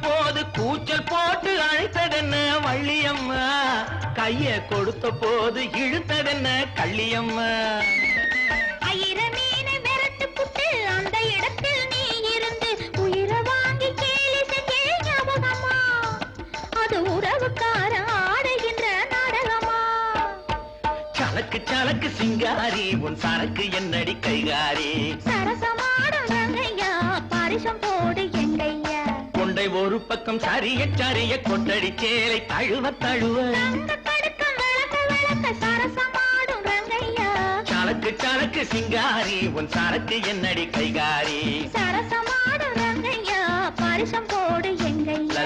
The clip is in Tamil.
போது கூச்சல் போட்டு அழைத்ததென்ன வள்ளியம்மா? கைய கொடுத்த போது இழுத்ததென்ன கள்ளியம்மா? மீனை சலக்கு சலக்கு சிங்காரி உன் சரக்கு என்னடி கைகாரி? ரங்கையா பாரிசம் போடு எங்கையா கொண்டை ஒரு பக்கம் சரிய சரிய கொட்டடி சேலை தழுவ தழுவ. சலக்கு சலக்கு சிங்காரி உன் சரக்கு என்னடி கைகாரி. சரசமாடும் ரங்கையா பாரிசம் போடு எங்கையா